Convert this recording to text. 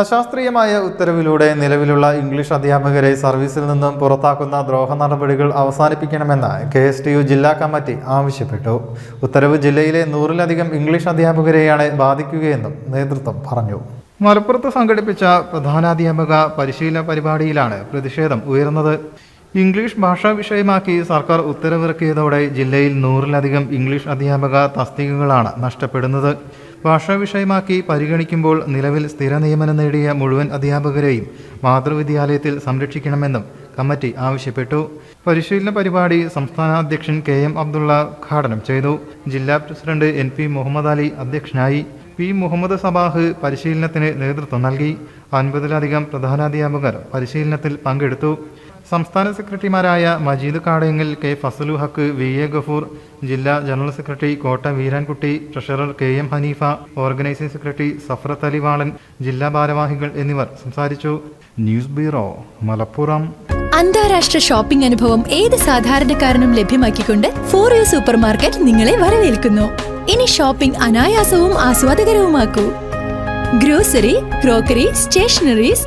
അശാസ്ത്രീയമായ ഉത്തരവിലൂടെ നിലവിലുള്ള ഇംഗ്ലീഷ് അധ്യാപകരെ സർവീസിൽ നിന്നും പുറത്താക്കുന്ന ദ്രോഹ നടപടികൾ അവസാനിപ്പിക്കണമെന്ന് കെ എസ് ടി യു ജില്ലാ കമ്മിറ്റി ആവശ്യപ്പെട്ടു. ഉത്തരവ് ജില്ലയിലെ നൂറിലധികം ഇംഗ്ലീഷ് അധ്യാപകരെയാണ് ബാധിക്കുകയെന്നും നേതൃത്വം പറഞ്ഞു. മലപ്പുറത്ത് സംഘടിപ്പിച്ച പ്രധാനാധ്യാപക പരിശീലന പരിപാടിയിലാണ് പ്രതിഷേധം ഉയർന്നത്. ഇംഗ്ലീഷ് ഭാഷാ വിഷയമാക്കി സർക്കാർ ഉത്തരവിറക്കിയതോടെ ജില്ലയിൽ നൂറിലധികം ഇംഗ്ലീഷ് അധ്യാപക തസ്തികകളാണ് നഷ്ടപ്പെടുന്നത്. ഭാഷാ വിഷയമാക്കി പരിഗണിക്കുമ്പോൾ നിലവിൽ സ്ഥിര നിയമനം നേടിയ മുഴുവൻ അധ്യാപകരെയും മാതൃവിദ്യാലയത്തിൽ സംരക്ഷിക്കണമെന്നും കമ്മിറ്റി ആവശ്യപ്പെട്ടു. പരിശീലന പരിപാടി സംസ്ഥാന അധ്യക്ഷൻ കെ എം അബ്ദുള്ള ഉദ്ഘാടനം ചെയ്തു. ജില്ലാ president N P Muhammad Ali അധ്യക്ഷനായി പി മുഹമ്മദ് സബാഹ് പരിശീലനത്തിന് നേതൃത്വം നൽകി. അൻപതിലധികം പ്രധാനാധ്യാപകർ പരിശീലനത്തിൽ പങ്കെടുത്തു. സംസ്ഥാന സെക്രട്ടറിമാരായ Majeed Kadayangal K Fazalu Haq V A Gafoor ജില്ലാ general secretary Kotta Veerankutty treasurer K M Haneefa organising secretary Safrath Alivalan ജില്ലാ ഭാരവാഹികൾ എന്നിവർ സംസാരിച്ചു. News bureau Malappuram. അന്താരാഷ്ട്ര ഷോപ്പിംഗ് അനുഭവം ഏത് സാധാരണക്കാരനും ലഭ്യമാക്കിക്കൊണ്ട് ഫോർ യു സൂപ്പർ മാർക്കറ്റ് നിങ്ങളെ വരവേൽക്കുന്നു. ഇനി ഷോപ്പിംഗ് അനായാസവും ആസ്വാദകരവുമാക്കൂ. Grocery crockery stationeries